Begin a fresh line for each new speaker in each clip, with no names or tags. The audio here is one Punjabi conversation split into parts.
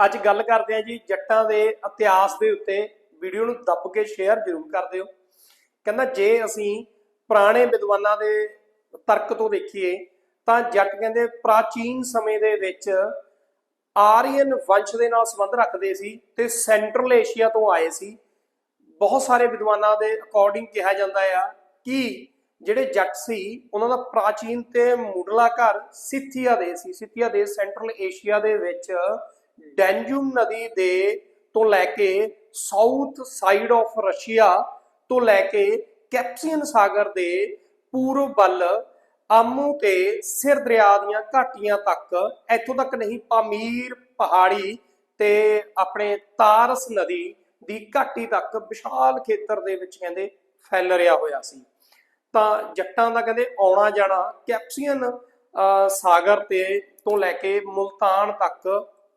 ਅੱਜ ਗੱਲ ਕਰਦੇ ਹਾਂ ਜੀ ਜੱਟਾਂ ਦੇ ਇਤਿਹਾਸ ਦੇ ਉੱਤੇ। ਵੀਡੀਓ ਨੂੰ ਦੱਬ ਕੇ ਸ਼ੇਅਰ ਜ਼ਰੂਰ ਕਰ ਦਿਓ। ਕਹਿੰਦਾ ਜੇ ਅਸੀਂ ਪੁਰਾਣੇ ਵਿਦਵਾਨਾਂ ਦੇ ਤਰਕ ਤੋਂ ਦੇਖੀਏ, ਤਾਂ ਜੱਟ ਕਹਿੰਦੇ ਪ੍ਰਾਚੀਨ ਸਮੇਂ ਦੇ ਵਿੱਚ ਆਰੀਅਨ ਵੰਸ਼ ਦੇ ਨਾਲ ਸੰਬੰਧ ਰੱਖਦੇ ਸੀ ਤੇ ਸੈਂਟਰਲ ਏਸ਼ੀਆ ਤੋਂ ਆਏ ਸੀ। ਬਹੁਤ ਸਾਰੇ ਵਿਦਵਾਨਾਂ ਦੇ ਅਕੋਰਡਿੰਗ ਕਿਹਾ ਜਾਂਦਾ ਆ ਕਿ ਜਿਹੜੇ ਜੱਟ ਸੀ, ਉਹਨਾਂ ਦਾ ਪ੍ਰਾਚੀਨ ਤੇ ਮੁੱਢਲਾ ਘਰ ਸਿੱਥੀਆ ਦੇ ਸੀ। ਸਿੱਥੀਆ ਦੇ ਸੈਂਟਰਲ ਏਸ਼ੀਆ ਦੇ ਵਿੱਚ ਡੈਂਜੂਮ ਨਦੀ ਦੇ ਤੋਂ ਲੈ ਕੇ ਸਾਊਥ ਸਾਈਡ ਆਫ ਰਸ਼ੀਆ ਤੋਂ ਲੈ ਕੇ ਕੈਪਸੀਅਨ ਸਾਗਰ ਦੇ ਪੂਰਬ ਵੱਲ ਆਮੂ ਤੇ ਸਿਰ ਦਰਿਆ ਦੀਆਂ ਘਾਟੀਆਂ ਤੱਕ ਇੱਥੋਂ ਤੱਕ ਨਹੀਂ ਪਾਮੀਰ ਪਹਾੜੀ ਤੇ ਆਪਣੇ ਤਾਰਸ ਨਦੀ ਦੀ ਘਾਟੀ ਤੱਕ ਵਿਸ਼ਾਲ ਖੇਤਰ ਦੇ ਵਿੱਚ ਕਹਿੰਦੇ ਫੈਲ ਰਿਹਾ ਹੋਇਆ ਸੀ। ਤਾਂ ਜੱਟਾਂ ਦਾ ਕਹਿੰਦੇ ਆਉਣਾ ਜਾਣਾ ਕੈਪਸੀਅਨ ਅਹ, ਸਾਗਰ ਤੇ ਤੋਂ ਲੈ ਕੇ ਮੁਲਤਾਨ ਤੱਕ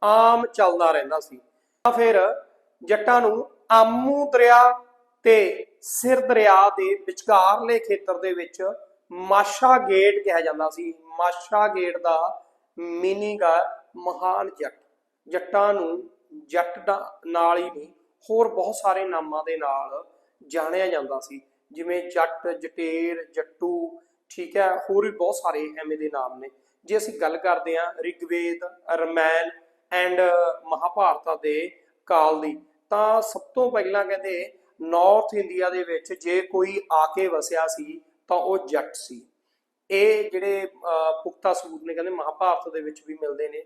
ਆਮ ਚੱਲਦਾ ਰਹਿੰਦਾ ਸੀ। ਤਾਂ ਫਿਰ ਜੱਟਾਂ ਨੂੰ ਆਮੂ ਦਰਿਆ ਤੇ ਸਿਰ ਦਰਿਆ ਦੇ ਵਿਚਕਾਰਲੇ ਖੇਤਰ ਦੇ ਵਿੱਚ ਮਾਸ਼ਾ ਗੇਟ ਕਿਹਾ ਜਾਂਦਾ ਸੀ। ਮਾਸ਼ਾ ਗੇਟ ਦਾ ਮੀਨਿੰਗ ਆ ਮਹਾਨ ਜੱਟ। ਜੱਟਾਂ ਨੂੰ ਜੱਟ ਨਾਲ ਹੀ ਨਹੀਂ, ਹੋਰ ਬਹੁਤ ਸਾਰੇ ਨਾਮਾਂ ਦੇ ਨਾਲ ਜਾਣਿਆ ਜਾਂਦਾ ਸੀ। ਜਿਵੇਂ ਜੱਟ, ਜਟੇਰ, ਜੱਟੂ, ਠੀਕ ਹੈ, ਹੋਰ ਵੀ ਬਹੁਤ ਸਾਰੇ ਐਵੇਂ ਦੇ ਨਾਮ ਨੇ। ਜੇ ਅਸੀਂ ਗੱਲ ਕਰਦੇ ਹਾਂ ਰਿਗਵੇਦ ਰਮੈਨ ਐਂਡ ਮਹਾਭਾਰਤਾ ਦੇ ਕਾਲ ਦੀ। ਤਾਂ ਸਭ ਤੋਂ ਪਹਿਲਾਂ ਕਹਿੰਦੇ ਨਾਰਥ ਇੰਡੀਆ ਦੇ ਵਿੱਚ ਜੇ ਕੋਈ ਆ ਕੇ ਵਸਿਆ ਸੀ, ਤਾਂ ਉਹ ਜੱਟ ਸੀ। ਇਹ ਜਿਹੜੇ ਪੁਖਤਾ ਸਬੂਤ ਨੇ ਕਹਿੰਦੇ, ਮਹਾਭਾਰਤ ਦੇ ਵਿੱਚ ਵੀ ਮਿਲਦੇ ਨੇ।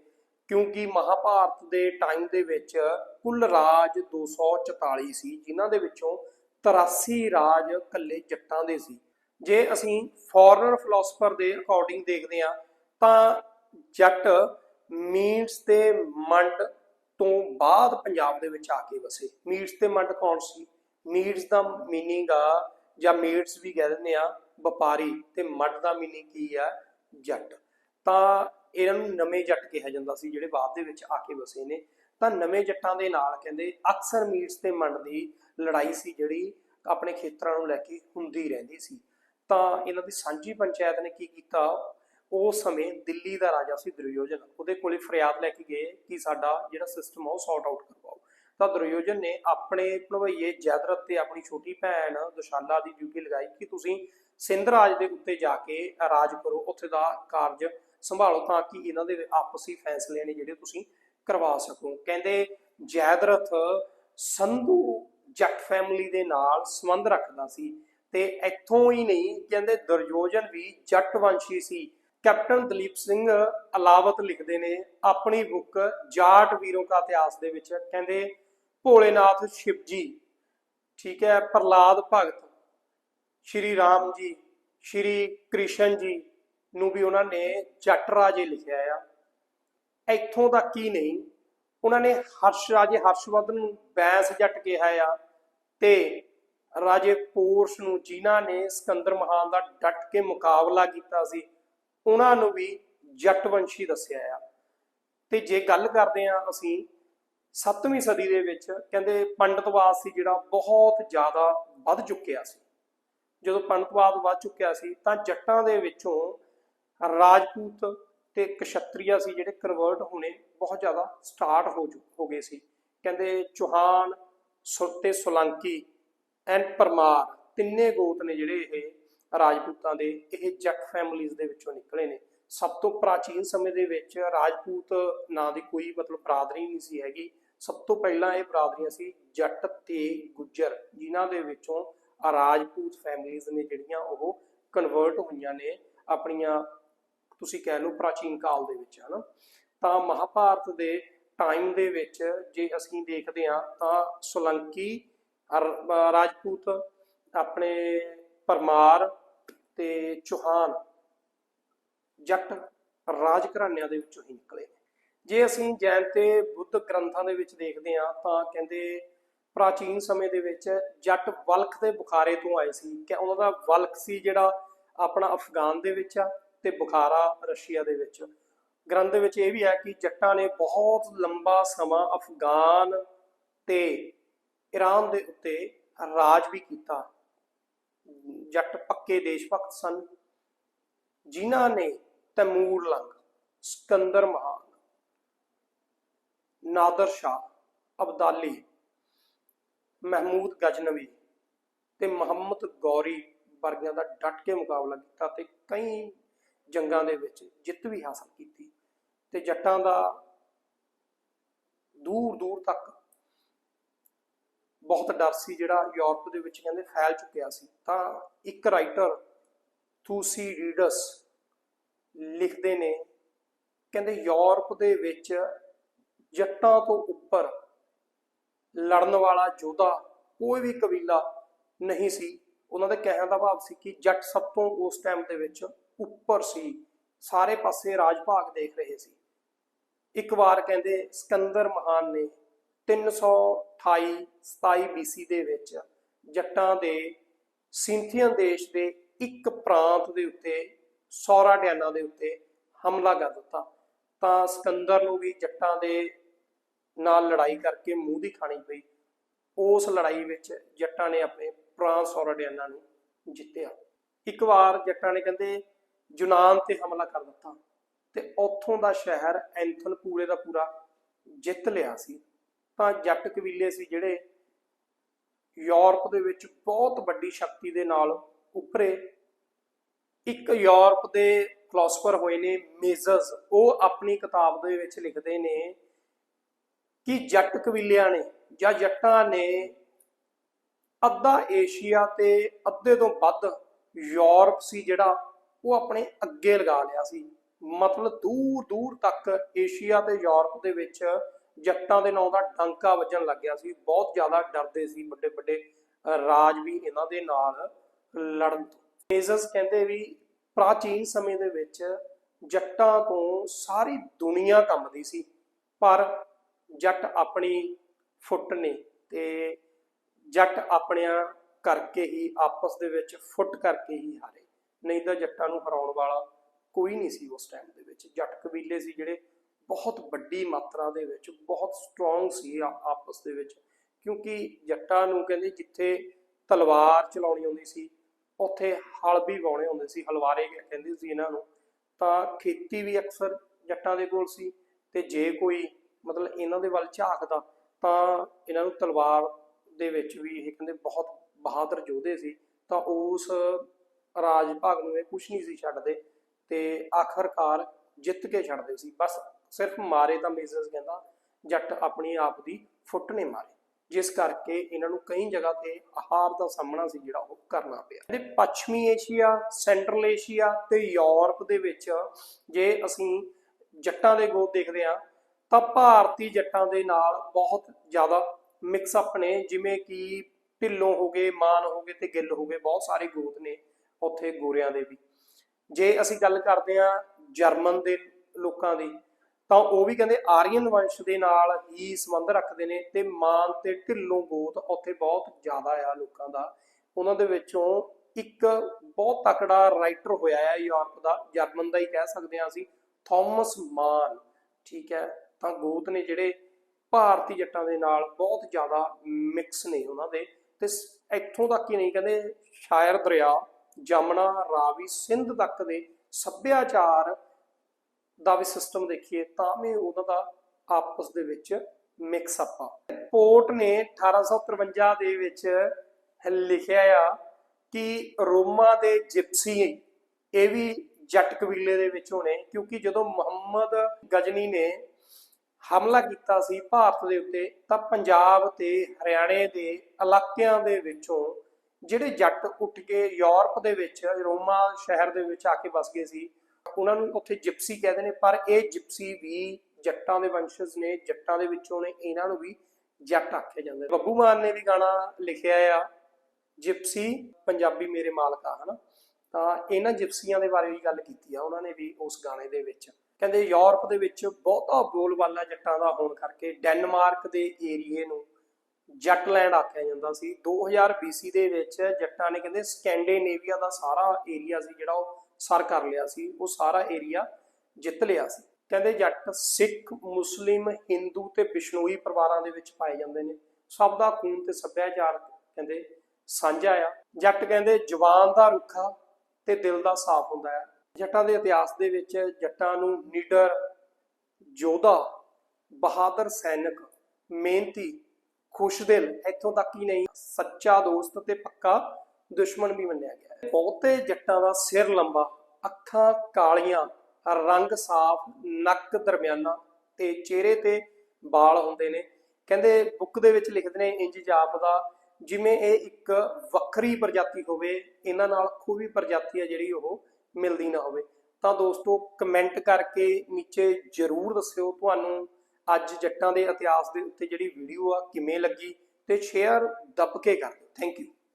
ਕਿਉਂਕਿ ਮਹਾਭਾਰਤ ਦੇ ਟਾਈਮ ਦੇ ਵਿੱਚ ਕੁੱਲ ਰਾਜ 244 ਸੀ ਜਿਨ੍ਹਾਂ ਦੇ ਵਿੱਚੋਂ 83 ਰਾਜ ਕੱਲੇ ਜੱਟਾਂ ਦੇ ਸੀ। ਜੇ ਅਸੀਂ ਫੋਰਨਰ ਫਿਲਾਸਫਰ ਦੇ ਅਕੋਰਡਿੰਗ ਦੇਖਦੇ ਹਾਂ, ਤਾਂ ਜੱਟ ਮੀਟਸ ਤੇ ਮੰਡ ਤੋਂ ਬਾਅਦ ਪੰਜਾਬ ਦੇ ਵਿੱਚ ਆ ਕੇ ਵਸੇ। ਮੀਟਸ ਤੇ ਮੰਡ ਕੌਣ ਸੀ? ਮੀਟਸ ਦਾ ਮੀਨਿੰਗ ਆ, ਜਾਂ ਮੀਟਸ ਵੀ ਕਹਿ ਦਿੰਦੇ ਆ, ਵਪਾਰੀ। ਤੇ ਮੱਡ ਦਾ ਮੀਨਿੰਗ ਕੀ ਆ? ਜੱਟ। ਤਾਂ ਇਹਨਾਂ ਨੂੰ ਨਵੇਂ ਜੱਟ ਕਿਹਾ ਜਾਂਦਾ ਸੀ, ਜਿਹੜੇ ਬਾਅਦ ਦੇ ਵਿੱਚ ਆ ਕੇ ਵਸੇ ਨੇ। ਤਾਂ ਨਵੇਂ ਜੱਟਾਂ ਦੇ ਨਾਲ ਕਹਿੰਦੇ, ਅਕਸਰ ਮੀਟਸ ਤੇ ਮੰਡ ਦੀ ਲੜਾਈ ਸੀ ਜਿਹੜੀ ਆਪਣੇ ਖੇਤਰਾਂ ਨੂੰ ਲੈ ਕੇ ਹੁੰਦੀ ਰਹਿੰਦੀ ਸੀ। ਤਾਂ ਇਹਨਾਂ ਦੀ ਸਾਂਝੀ ਪੰਚਾਇਤ ਨੇ ਕੀ ਕੀਤਾ? ਉਸ ਸਮੇਂ ਦਿੱਲੀ ਦਾ ਰਾਜਾ ਸੀ ਦੁਰਯੋਜਨ ਉਹਦੇ ਕੋਲੇ ਫਰਿਆਦ ਲੈ ਕੇ ਗਏ ਕਿ ਸਾਡਾ ਜਿਹੜਾ ਸਿਸਟਮ ਆ ਉਹ ਸੌਰਟ ਆਊਟ ਕਰਵਾਓ। ਤਾਂ ਦੁਰਯੋਜਨ ਨੇ ਆਪਣੇ ਭਣਵਈਏ ਜੈਦਰਥ ਤੇ ਆਪਣੀ ਛੋਟੀ ਭੈਣ ਦੁਸ਼ਾਲਾ ਦੀ ਡਿਊਟੀ ਲਗਾਈ ਕਿ ਤੁਸੀਂ ਸਿੰਧ ਰਾਜ ਦੇ ਉੱਤੇ ਜਾ ਕੇ ਰਾਜ ਕਰੋ, ਉੱਥੇ ਦਾ ਕਾਰਜ ਸੰਭਾਲੋ ਤਾਂ ਕਿ ਇਹਨਾਂ ਦੇ ਆਪਸੀ ਫੈਸਲੇ ਨੇ ਜਿਹੜੇ ਤੁਸੀਂ ਕਰਵਾ ਸਕੋ। ਕਹਿੰਦੇ ਜੈਦਰਥ ਸੰਧੂ ਜੱਟ ਫੈਮਿਲੀ ਦੇ ਨਾਲ ਸੰਬੰਧ ਰੱਖਦਾ ਸੀ ਤੇ ਇੱਥੋਂ ਹੀ ਨਹੀਂ, ਕਹਿੰਦੇ ਦੁਰਯੋਧਨ ਵੀ ਜੱਟ ਵੰਸ਼ੀ ਸੀ। ਕੈਪਟਨ ਦਲੀਪ ਸਿੰਘ ਅਲਾਵਤ ਲਿਖਦੇ ਨੇ ਆਪਣੀ ਬੁੱਕ ਜਾਟ ਵੀਰੋਂ ਦਾ ਇਤਿਹਾਸ ਦੇ ਵਿੱਚ, ਕਹਿੰਦੇ ਭੋਲੇਨਾਥ ਸ਼ਿਵਜੀ, ਠੀਕ ਹੈ ਪ੍ਰਲਾਦ ਭਗਤ, ਸ਼੍ਰੀ ਰਾਮ ਜੀ, ਸ਼੍ਰੀ ਕ੍ਰਿਸ਼ਨ ਜੀ ਨੂੰ ਵੀ ਉਹਨਾਂ ਨੇ ਜੱਟ ਰਾਜੇ ਲਿਖਿਆ ਆ। ਇੱਥੋਂ ਤੱਕ ਹੀ ਨਹੀਂ, ਉਹਨਾਂ ਨੇ ਹਰਸ਼, ਰਾਜੇ ਹਰਸ਼ਵਰਧਨ ਨੂੰ ਬੈਂਸ ਜੱਟ ਕਿਹਾ ਆ ਤੇ ਰਾਜੇ ਪੋਰਸ ਨੂੰ ਜਿਨ੍ਹਾਂ ਨੇ ਸਿਕੰਦਰ ਮਹਾਨ ਦਾ ਡਟ ਕੇ ਮੁਕਾਬਲਾ ਕੀਤਾ ਸੀ ਉਹਨਾਂ ਨੂੰ ਵੀ ਜੱਟਵੰਸ਼ੀ ਦੱਸਿਆ ਆ। ਤੇ ਜੇ ਗੱਲ ਕਰਦੇ ਆ ਅਸੀਂ 7ਵੀਂ ਸਦੀ ਦੇ ਵਿੱਚ, ਕਹਿੰਦੇ ਪੰਡਤਵਾਦ ਸੀ ਜਿਹੜਾ ਬਹੁਤ ਜ਼ਿਆਦਾ ਵੱਧ ਚੁੱਕਿਆ ਸੀ। ਜਦੋਂ ਪੰਡਤਵਾਦ ਵੱਧ ਚੁੱਕਿਆ ਸੀ ਤਾਂ ਜੱਟਾਂ ਦੇ ਵਿੱਚੋਂ ਰਾਜਪੂਤ ਤੇ ਕਸ਼ਤਰੀਆ ਸੀ ਜਿਹੜੇ ਕਨਵਰਟ ਹੋਣੇ ਬਹੁਤ ਜ਼ਿਆਦਾ ਸਟਾਰਟ ਹੋ ਚੁ- ਹੋ ਗਏ ਸੀ। ਕਹਿੰਦੇ ਚੌਹਾਨ, ਸੁਰਤੇ ਤੇ ਸੋਲੰਕੀ, ਐਂਡ ਪਰਮਾਰ ਤਿੰਨੇ ਗੋਤ ਨੇ ਜਿਹੜੇ ਇਹ ਰਾਜਪੂਤਾਂ ਦੇ, ਇਹ ਜੱਟ ਫੈਮਿਲੀਜ਼ ਦੇ ਵਿੱਚੋਂ ਨਿਕਲੇ ਨੇ। ਸਭ ਤੋਂ ਪ੍ਰਾਚੀਨ ਸਮੇਂ ਦੇ ਵਿੱਚ ਰਾਜਪੂਤ ਨਾਂ ਦੀ ਕੋਈ ਮਤਲਬ ਬਰਾਦਰੀ ਨਹੀਂ ਸੀ ਹੈਗੀ। ਸਭ ਤੋਂ ਪਹਿਲਾਂ ਇਹ ਬਰਾਦਰੀਆਂ ਸੀ ਜੱਟ ਤੇ ਗੁੱਜਰ, ਜਿਨ੍ਹਾਂ ਦੇ ਵਿੱਚੋਂ ਰਾਜਪੂਤ ਫੈਮਿਲੀਜ਼ ਨੇ ਜਿਹੜੀਆਂ ਉਹ ਕਨਵਰਟ ਹੋਈਆਂ ਨੇ ਆਪਣੀਆਂ, ਤੁਸੀਂ ਕਹਿ ਲਓ ਪ੍ਰਾਚੀਨ ਕਾਲ ਦੇ ਵਿੱਚ, ਹਨਾ। ਤਾਂ ਮਹਾਭਾਰਤ ਦੇ ਟਾਈਮ ਦੇ ਵਿੱਚ ਜੇ ਅਸੀਂ ਦੇਖਦੇ ਹਾਂ, ਤਾਂ ਸੋਲੰਕੀ ਰਾਜਪੂਤ ਆਪਣੇ ਪਰਮਾਰ ਤੇ ਚੌਹਾਨ ਜੱਟ ਰਾਜ ਘਰਾਣਿਆਂ ਦੇ ਵਿੱਚੋਂ ਹੀ ਨਿਕਲੇ ਜੇ ਅਸੀਂ ਜੈਨ ਤੇ ਬੁੱਧ ਗ੍ਰੰਥਾਂ ਦੇ ਵਿੱਚ ਦੇਖਦੇ ਹਾਂ, ਤਾਂ ਕਹਿੰਦੇ ਪ੍ਰਾਚੀਨ ਸਮੇਂ ਦੇ ਵਿੱਚ ਜੱਟ ਵਲਖ ਤੇ ਬੁਖਾਰੇ ਤੋਂ ਆਏ ਸੀ ਕਿ ਉਹਨਾਂ ਦਾ ਵਲਖ ਸੀ ਜਿਹੜਾ ਆਪਣਾ ਅਫਗਾਨ ਦੇ ਵਿੱਚ ਆ ਤੇ ਬੁਖਾਰਾ ਰਸ਼ੀਆ ਦੇ ਵਿੱਚ। ਗ੍ਰੰਥ ਦੇ ਵਿੱਚ ਇਹ ਵੀ ਹੈ ਕਿ ਜੱਟਾਂ ਨੇ ਬਹੁਤ ਲੰਬਾ ਸਮਾਂ ਅਫਗਾਨ ਤੇ ਈਰਾਨ ਦੇ ਉੱਤੇ ਰਾਜ ਵੀ ਕੀਤਾ। ਜੱਟ ਪੱਕੇ ਦੇਸ਼ ਭਗਤ ਸਨ। ਜਿਨ੍ਹਾਂ ਨੇ ਤੈਮੂਰ ਲੰਗ, ਸਿਕੰਦਰ ਮਹਾਨ, ਨਾਦਰ ਸ਼ਾਹ, ਅਬਦਾਲੀ, ਮਹਿਮੂਦ ਗਜਨਵੀ ਤੇ ਮੁਹੰਮਦ ਗੌਰੀ ਵਰਗਿਆਂ ਦਾ ਡਟ ਕੇ ਮੁਕਾਬਲਾ ਕੀਤਾ ਤੇ ਕਈ ਜੰਗਾਂ ਦੇ ਵਿੱਚ ਜਿੱਤ ਵੀ ਹਾਸਲ ਕੀਤੀ ਤੇ ਜੱਟਾਂ ਦਾ ਦੂਰ ਦੂਰ ਤੱਕ ਬਹੁਤ ਡਰ ਸੀ ਜਿਹੜਾ ਯੂਰਪ ਦੇ ਵਿੱਚ ਕਹਿੰਦੇ ਫੈਲ ਚੁੱਕਿਆ ਸੀ। ਤਾਂ ਇੱਕ ਰਾਈਟਰ ਥੂਸੀ ਰੀਡਸ ਲਿਖਦੇ ਨੇ, ਕਹਿੰਦੇ ਯੂਰਪ ਦੇ ਵਿੱਚ ਜੱਟਾਂ ਤੋਂ ਉੱਪਰ ਲੜਨ ਵਾਲਾ ਯੋਧਾ ਕੋਈ ਵੀ ਕਬੀਲਾ ਨਹੀਂ ਸੀ। ਉਹਨਾਂ ਦੇ ਕਹਿਣ ਦਾ ਭਾਵ ਸੀ ਕਿ ਜੱਟ ਸਭ ਤੋਂ ਉਸ ਟਾਈਮ ਦੇ ਵਿੱਚ ਉੱਪਰ ਸੀ। ਸਾਰੇ ਪਾਸੇ ਰਾਜ ਭਾਗ ਦੇਖ ਰਹੇ ਸੀ। ਇੱਕ ਵਾਰ ਕਹਿੰਦੇ ਸਿਕੰਦਰ ਮਹਾਨ ਨੇ 328 27 BC ਦੇ ਵਿੱਚ ਜੱਟਾਂ ਦੇ ਸਿੰਥੀਅਨ ਦੇਸ਼ ਦੇ ਇੱਕ ਪ੍ਰਾਂਤ ਦੇ ਉੱਤੇ, ਸੌਰਾ ਦੇ ਉੱਤੇ ਹਮਲਾ ਕਰ ਦਿੱਤਾ। ਤਾਂ ਸਿਕੰਦਰ ਨੂੰ ਵੀ ਜੱਟਾਂ ਦੇ ਨਾਲ ਲੜਾਈ ਕਰਕੇ ਮੂੰਹ ਦੀ ਖਾਣੀ ਪਈ। ਉਸ ਲੜਾਈ ਵਿੱਚ ਜੱਟਾਂ ਨੇ ਆਪਣੇ ਪ੍ਰਾਂਤ ਸੌਰਾ ਡਿਆਨਾ ਨੂੰ ਜਿੱਤਿਆ। ਇੱਕ ਵਾਰ ਜੱਟਾਂ ਨੇ ਕਹਿੰਦੇ, ਯੂਨਾਨ ਤੇ ਹਮਲਾ ਕਰ ਦਿੱਤਾ ਤੇ ਉੱਥੋਂ ਦਾ ਸ਼ਹਿਰ ਐਂਥਨ ਪੂਰੇ ਦਾ ਪੂਰਾ ਜਿੱਤ ਲਿਆ ਸੀ। ਤਾਂ ਜੱਟ ਕਬੀਲੇ ਸੀ ਜਿਹੜੇ ਯੂਰਪ ਦੇ ਵਿੱਚ ਬਹੁਤ ਵੱਡੀ ਸ਼ਕਤੀ ਦੇ ਨਾਲ ਉੱਪਰੇ ਇੱਕ ਯੂਰਪ ਦੇ ਫਿਲਾਸਫਰ ਹੋਏ ਨੇ ਮੇਜ਼ਸ ਉਹ ਆਪਣੀ ਕਿਤਾਬ ਦੇ ਵਿੱਚ ਲਿਖਦੇ ਨੇ ਕਿ ਜੱਟ ਕਬੀਲਿਆਂ ਨੇ ਜਾਂ ਜੱਟਾਂ ਨੇ ਅੱਧਾ ਏਸ਼ੀਆ ਤੇ ਅੱਧੇ ਤੋਂ ਵੱਧ ਯੂਰਪ ਸੀ ਜਿਹੜਾ ਉਹ ਆਪਣੇ ਅੱਗੇ ਲਗਾ ਲਿਆ ਸੀ। ਮਤਲਬ ਦੂਰ ਦੂਰ ਤੱਕ ਏਸ਼ੀਆ ਤੇ ਯੂਰਪ ਦੇ ਵਿੱਚ ਜੱਟਾਂ ਦੇ ਨਾਂ ਦਾ ਡੰਕਾ ਵੱਜਣ ਲੱਗਿਆ ਸੀ। ਬਹੁਤ ਜ਼ਿਆਦਾ ਡਰਦੇ ਸੀ ਵੱਡੇ ਵੱਡੇ ਰਾਜ ਵੀ ਇਹਨਾਂ ਦੇ ਨਾਲ ਲੜਨ ਤੋਂ। ਮੇਜ਼ਸ ਕਹਿੰਦੇ ਵੀ ਪ੍ਰਾਚੀਨ ਸਮੇਂ ਦੇ ਵਿੱਚ ਜੱਟਾਂ ਤੋਂ ਸਾਰੀ ਦੁਨੀਆ ਕੰਬਦੀ ਸੀ, ਪਰ ਜੱਟ ਆਪਣੀ ਫੁੱਟ ਨੇ ਤੇ ਜੱਟ ਆਪਣਿਆਂ ਕਰਕੇ ਹੀ ਆਪਸ ਦੇ ਵਿੱਚ ਫੁੱਟ ਕਰਕੇ ਹੀ ਹਾਰੇ। ਨਹੀਂ ਤਾਂ ਜੱਟਾਂ ਨੂੰ ਹਰਾਉਣ ਵਾਲਾ ਕੋਈ ਨਹੀਂ ਸੀ ਉਸ ਟਾਈਮ ਦੇ ਵਿੱਚ। ਜੱਟ ਕਬੀਲੇ ਸੀ ਜਿਹੜੇ ਬਹੁਤ ਵੱਡੀ ਮਾਤਰਾ ਦੇ ਵਿੱਚ, ਬਹੁਤ ਸਟਰੋਂਗ ਸੀ ਆਪਸ ਦੇ ਵਿੱਚ। ਕਿਉਂਕਿ ਜੱਟਾਂ ਨੂੰ ਕਹਿੰਦੇ ਜਿੱਥੇ ਤਲਵਾਰ ਚਲਾਉਣੀ ਆਉਂਦੀ ਸੀ, ਉੱਥੇ ਹਲ ਵੀ ਵਾਉਣੇ ਹੁੰਦੇ ਸੀ, ਹਲਵਾਰੇ ਕਹਿੰਦੇ ਸੀ ਇਹਨਾਂ ਨੂੰ। ਤਾਂ ਖੇਤੀ ਵੀ ਅਕਸਰ ਜੱਟਾਂ ਦੇ ਕੋਲ ਸੀ ਤੇ ਜੇ ਕੋਈ ਮਤਲਬ ਇਹਨਾਂ ਦੇ ਵੱਲ ਝਾਕਦਾ, ਤਾਂ ਇਹਨਾਂ ਨੂੰ ਤਲਵਾਰ ਦੇ ਵਿੱਚ ਵੀ ਇਹ ਕਹਿੰਦੇ ਬਹੁਤ ਬਹਾਦਰ ਯੋਧੇ ਸੀ। ਤਾਂ ਉਸ ਰਾਜ ਭਾਗ ਨੂੰ ਇਹ ਕੁਝ ਨਹੀਂ ਸੀ ਛੱਡਦੇ ਤੇ ਆਖਰਕਾਰ ਜਿੱਤ ਕੇ ਛੱਡਦੇ ਸੀ। ਬਸ ਸਿਰਫ ਮਾਰੇ ਤਾਂ ਮੇਜ਼ਸ ਕਹਿੰਦਾ, ਜੱਟ ਆਪਣੀ ਆਪ ਦੀ ਫੁੱਟ ਨੇ ਮਾਰੇ। ਜਿਸ ਕਰਕੇ ਇਹਨਾਂ ਨੂੰ ਕਈ ਜਗ੍ਹਾ ਤੇ ਹਾਰ ਦਾ ਸਾਹਮਣਾ ਸੀ ਜਿਹੜਾ ਉਹ ਕਰਨਾ ਪਿਆ। ਤੇ ਪੱਛਮੀ ਏਸ਼ੀਆ, ਸੈਂਟਰਲ ਏਸ਼ੀਆ ਤੇ ਯੂਰਪ ਦੇ ਵਿੱਚ ਜੇ ਅਸੀਂ ਜੱਟਾਂ ਦੇ ਗੋਤ ਦੇਖਦੇ ਹਾਂ, ਤਾਂ ਭਾਰਤੀ ਜੱਟਾਂ ਦੇ ਨਾਲ ਬਹੁਤ ਜ਼ਿਆਦਾ ਮਿਕਸ ਅਪ ਨੇ। ਜਿਵੇਂ ਕਿ ਢਿੱਲੋਂ ਹੋ ਗਏ, ਮਾਨ ਹੋ ਗਏ ਤੇ ਗਿੱਲ ਹੋ ਗਏ, ਬਹੁਤ ਸਾਰੇ ਗੋਤ ਨੇ ਉੱਥੇ ਗੋਰਿਆਂ ਦੇ ਵੀ। ਜੇ ਅਸੀਂ ਗੱਲ ਕਰਦੇ ਹਾਂ ਜਰਮਨ ਦੇ ਲੋਕਾਂ ਦੀ ਤਾਂ ਉਹ ਵੀ ਕਹਿੰਦੇ ਆਰੀਅਨ ਵੰਸ਼ ਦੇ ਨਾਲ ਹੀ ਸੰਬੰਧ ਰੱਖਦੇ ਨੇ ਤੇ ਮਾਨ ਤੇ ਢਿੱਲੋਂ ਗੋਤ ਉੱਥੇ ਬਹੁਤ ਜ਼ਿਆਦਾ ਆ ਲੋਕਾਂ ਦਾ। ਉਹਨਾਂ ਦੇ ਵਿੱਚੋਂ ਇੱਕ ਬਹੁਤ ਤਕੜਾ ਰਾਈਟਰ ਹੋਇਆ ਹੈ ਯੂਰਪ ਦਾ, ਜਰਮਨ ਦਾ ਹੀ ਕਹਿ ਸਕਦੇ ਹਾਂ ਅਸੀਂ, ਥਾਮਸ ਮਾਨ। ਠੀਕ ਹੈ, ਤਾਂ ਗੋਤ ਨੇ ਜਿਹੜੇ ਭਾਰਤੀ ਜੱਟਾਂ ਦੇ ਨਾਲ ਬਹੁਤ ਜ਼ਿਆਦਾ ਮਿਕਸ ਨੇ ਉਹਨਾਂ ਦੇ। ਤੇ ਇੱਥੋਂ ਤੱਕ ਹੀ ਨਹੀਂ ਕਹਿੰਦੇ ਸ਼ਾਇਰ ਦਰਿਆ, ਜਮਨਾ, ਰਾਵੀ, ਸਿੰਧ ਤੱਕ ਦੇ ਸੱਭਿਆਚਾਰ ਦਾ ਵੀ ਸਿਸਟਮ ਦੇਖੀਏ ਤਾਂ ਵੀ ਉਹਨਾਂ ਦਾ ਆਪਸ ਦੇ ਵਿੱਚ ਮਿਕਸ ਅਪ ਆ ਪੋਰਟ ਨੇ 1853 ਦੇ ਵਿੱਚ ਲਿਖਿਆ ਆ ਕਿ ਰੋਮਾ ਦੇ ਜਿਪਸੀ ਇਹ ਵੀ ਜੱਟ ਕਬੀਲੇ ਦੇ ਵਿੱਚੋਂ ਨੇ ਕਿਉਂਕਿ ਜਦੋਂ ਮੁਹੰਮਦ ਗਜਨੀ ਨੇ ਹਮਲਾ ਕੀਤਾ ਸੀ ਭਾਰਤ ਦੇ ਉੱਤੇ, ਤਾਂ ਪੰਜਾਬ ਤੇ ਹਰਿਆਣੇ ਦੇ ਇਲਾਕਿਆਂ ਦੇ ਵਿੱਚੋਂ ਜਿਹੜੇ ਜੱਟ ਉੱਠ ਕੇ ਯੂਰਪ ਦੇ ਵਿੱਚ, ਰੋਮਾ ਸ਼ਹਿਰ ਦੇ ਵਿੱਚ ਆ ਕੇ ਵਸ ਗਏ ਸੀ ਉਹਨਾਂ ਨੂੰ ਉੱਥੇ ਜਿਪਸੀ ਕਹਿੰਦੇ ਨੇ, ਪਰ ਇਹ ਜਿਪਸੀ ਵੀ ਜੱਟਾਂ ਦੇ ਵੰਸ਼ਜ ਨੇ, ਜੱਟਾਂ ਦੇ ਵਿੱਚੋਂ ਨੇ, ਇਹਨਾਂ ਨੂੰ ਵੀ ਜੱਟ ਆਖਿਆ ਜਾਂਦਾ ਬੱਬੂ ਮਾਨ ਨੇ ਵੀ ਗਾਣਾ ਲਿਖਿਆ ਆ ਜਿਪਸੀ ਪੰਜਾਬੀ ਮੇਰੇ ਮਾਲਕਾ ਹਨਾ? ਤਾਂ ਇਹਨਾਂ ਜਿਪਸੀਆਂ ਦੇ ਬਾਰੇ ਵੀ ਗੱਲ ਕੀਤੀ ਆ, ਉਹਨਾਂ ਨੇ ਵੀ ਉਸ ਗਾਣੇ ਦੇ ਵਿੱਚ। ਕਹਿੰਦੇ ਯੂਰਪ ਦੇ ਵਿੱਚ ਬਹੁਤਾ ਬੋਲਬਾਲਾ ਜੱਟਾਂ ਦਾ ਹੋਣ ਕਰਕੇ ਡੈਨਮਾਰਕ ਦੇ ਏਰੀਏ ਨੂੰ ਜੱਟਲੈਂਡ ਆਖਿਆ ਜਾਂਦਾ ਸੀ। 2000 BC ਦੇ ਵਿੱਚ ਜੱਟਾਂ ਨੇ ਕਹਿੰਦੇ ਸਕੈਂਡੀਨੇਵੀਆ ਦਾ ਸਾਰਾ ਏਰੀਆ ਸੀ ਜਿਹੜਾ ਉਹ ਸਰ ਕਰ ਲਿਆ ਸੀ, ਉਹ ਸਾਰਾ ਏਰੀਆ ਜਿੱਤ ਲਿਆ ਸੀ। ਕਹਿੰਦੇ ਜੱਟ ਸਿੱਖ, ਮੁਸਲਿਮ, ਹਿੰਦੂ ਤੇ ਬਿਸ਼ਨੋਈ ਪਰਿਵਾਰਾਂ ਦੇ ਵਿੱਚ ਪਾਏ ਜਾਂਦੇ ਨੇ। ਸਭ ਦਾ ਖੂਨ ਤੇ ਸੱਭਿਆਚਾਰ, ਕਹਿੰਦੇ, ਸਾਂਝਾ ਆ। ਜੱਟ ਕਹਿੰਦੇ ਜਵਾਨ ਦਾ ਰੁੱਖਾ ਤੇ ਦਿਲ ਦਾ ਸਾਫ਼ ਹੁੰਦਾ ਹੈ ਜੱਟਾਂ ਦੇ ਇਤਿਹਾਸ ਦੇ ਵਿੱਚ ਜੱਟਾਂ ਨੂੰ ਨਿਡਰ, ਯੋਧਾ, ਬਹਾਦਰ ਸੈਨਿਕ, ਮਿਹਨਤੀ, ਖੁਸ਼ਦਿਲ ਇੱਥੋਂ ਤੱਕ ਹੀ ਨਹੀਂ, ਸੱਚਾ ਦੋਸਤ ਤੇ ਪੱਕਾ ਦੁਸ਼ਮਣ ਵੀ ਮੰਨਿਆ ਗਿਆ। ਬਹੁਤੇ ਜੱਟਾਂ ਦਾ ਸਿਰ ਲੰਬਾ, ਅੱਖਾਂ ਕਾਲੀਆਂ, ਰੰਗ ਸਾਫ਼, ਨੱਕ ਦਰਮਿਆਨਾ ਤੇ ਚਿਹਰੇ ਤੇ ਵਾਲ ਹੁੰਦੇ ਨੇ। ਕਹਿੰਦੇ ਬੁੱਕ ਦੇ ਵਿੱਚ ਲਿਖਦੇ ਨੇ ਇੰਜ ਜਾਪਦਾ ਜਿਵੇਂ ਇਹ ਇੱਕ ਵੱਖਰੀ ਪ੍ਰਜਾਤੀ ਹੋਵੇ, ਇਹਨਾਂ ਨਾਲ ਕੋਈ ਪ੍ਰਜਾਤੀ ਹੈ ਜਿਹੜੀ ਉਹ ਮਿਲਦੀ ਨਾ ਹੋਵੇ। ਤਾਂ ਦੋਸਤੋ, ਕਮੈਂਟ ਕਰਕੇ ਨੀਚੇ ਜਰੂਰ ਦੱਸਿਓ ਤੁਹਾਨੂੰ ਅੱਜ ਜੱਟਾਂ ਦੇ ਇਤਿਹਾਸ ਦੇ ਉੱਤੇ ਜਿਹੜੀ ਵੀਡੀਓ ਆ ਕਿਵੇਂ ਲੱਗੀ ਤੇ ਸ਼ੇਅਰ ਦੱਬ ਕੇ ਕਰ ਦਿਓ। Thank you